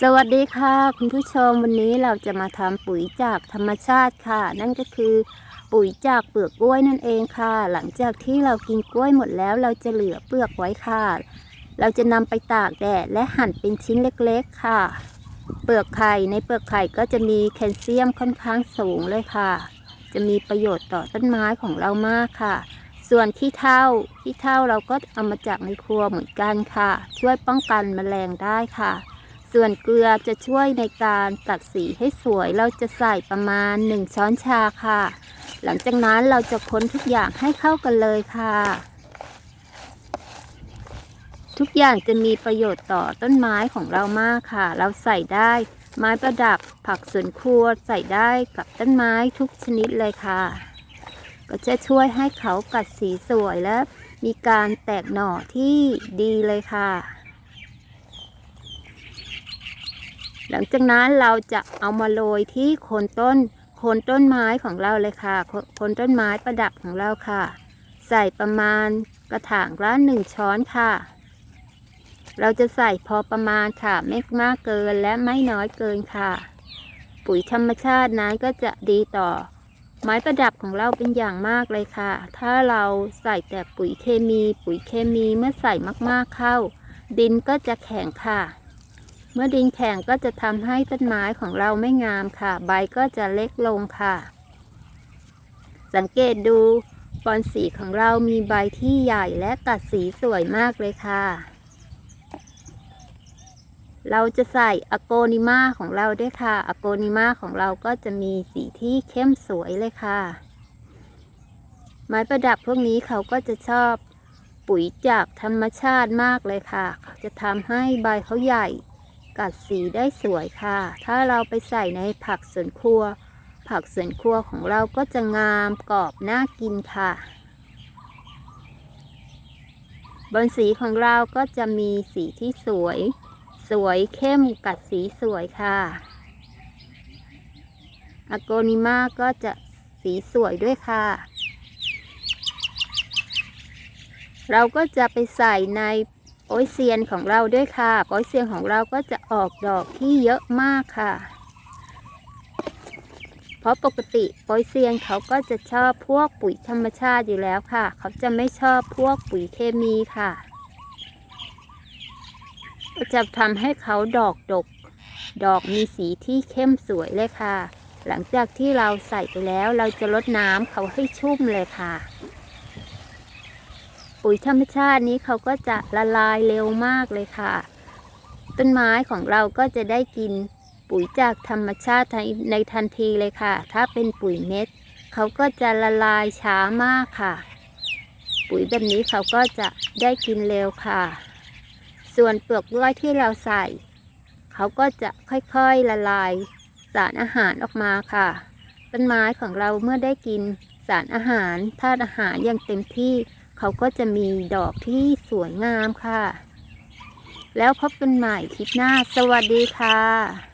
สวัสดีค่ะ คุณผู้ชมวันนี้เราจะมาทำปุ๋ยจากธรรมชาติค่ะ นั่นก็คือปุ๋ยจากเปลือกกล้วยนั่นเองค่ะ หลังจากที่เรากินกล้วยหมดแล้วเราจะเหลือเปลือกไว้ค่ะ เราจะนำไปตากแดดและหั่นเป็นชิ้นเล็กๆค่ะ เปลือกไข่ในเปลือกไข่ก็จะมีแคลเซียมค่อนข้างสูงเลยค่ะ จะมีประโยชน์ต่อต้นไม้ของเรามากค่ะ ส่วนขี้เถ้าขี้เถ้าเราก็เอามาจากในครัวเหมือนกันค่ะ ช่วยป้องกันแมลงได้ค่ะ ส่วนเกลือจะช่วยในการตัดสีให้สวยเราจะใส่ประมาณ 1 ช้อนชาค่ะ หลังจากนั้นเราจะคนทุกอย่างให้เข้ากันเลยค่ะ ทุกอย่างจะมีประโยชน์ต่อต้นไม้ของเรามากค่ะ เราใส่ได้ไม้ประดับผักสวนครัวใส่ได้กับต้นไม้ทุกชนิดเลยค่ะ ก็จะช่วยให้เขากัดสีสวยและมีการแตกหน่อที่ดีเลยค่ะ หลังจากนั้นเราจะเอามาโรยที่โคนต้น โคนต้นไม้ของเราเลยค่ะโคโคนต้นไม้ประดับของเราค่ะ ใส่ประมาณกระถางละหนึ่งช้อนค่ะ เราจะใส่พอประมาณค่ะไม่มากเกินและไม่น้อยเกินค่ะ ปุ๋ยธรรมชาตินั้นก็จะดีต่อ ไม้ประดับของเราเป็นอย่างมากเลยค่ะ ถ้าเราใส่แต่ปุ๋ยเคมี ปุ๋ยเคมีเมื่อใส่มากๆเข้า ดินก็จะแข็งค่ะ เมื่อดินแข็งก็จะทำให้ต้นไม้ของเราไม่งามค่ะ ใบก็จะเล็กลงค่ะ สังเกตดูบอนสีของเรามีใบที่ใหญ่และตัดสีสวยมากเลยค่ะ เราจะใส่อโกนิมาของเราด้วยค่ะอโกนิมาของเราก็จะมีสีที่เข้มสวยเลยค่ะ ไม้ประดับพวกนี้เขาก็จะชอบปุ๋ยจากธรรมชาติมากเลยค่ะ จะทำให้ใบเขาใหญ่ กัดสีได้สวยค่ะ ถ้าเราไปใส่ในผักสวนครัว ผักสวนครัวของเราก็จะงามกรอบน่ากินค่ะ บนสีของเราก็จะมีสีที่สวย สวยเข้มกัดสีสวยค่ะอโกนิมาก็จะสีสวยด้วยค่ะ เราก็จะไปใส่ใน โอยเซียนของเราด้วยค่ะโอยเซียนของเราก็จะออกดอกที่เยอะมากค่ะ เพราะปกติโอยเซียนเขาก็จะชอบพวกปุ๋ยธรรมชาติอยู่แล้วค่ะ เขาจะไม่ชอบพวกปุ๋ยเคมีค่ะ จะทำให้เขาดอกดก ดอกมีสีที่เข้มสวยเลยค่ะ หลังจากที่เราใส่ไปแล้วเราจะลดน้ำเขาให้ชุ่มเลยค่ะ ปุ๋ยธรรมชาตินี้เขาก็จะละลายเร็วมากเลยค่ะ ต้นไม้ของเราก็จะได้กินปุ๋ยจากธรรมชาติในทันทีเลยค่ะ ถ้าเป็นปุ๋ยเม็ดเขาก็จะละลายช้ามากค่ะ ปุ๋ยแบบนี้เขาก็จะได้กินเร็วค่ะ ส่วนเปลือกกล้วยที่เราใส่ เขาก็จะค่อยๆละลายสารอาหารออกมาค่ะ ต้นไม้ของเราเมื่อได้กินสารอาหารธาตุอาหารอย่างเต็มที่ เขาก็จะมีดอกที่สวยงามค่ะ แล้วพบกันใหม่คลิปหน้า สวัสดีค่ะ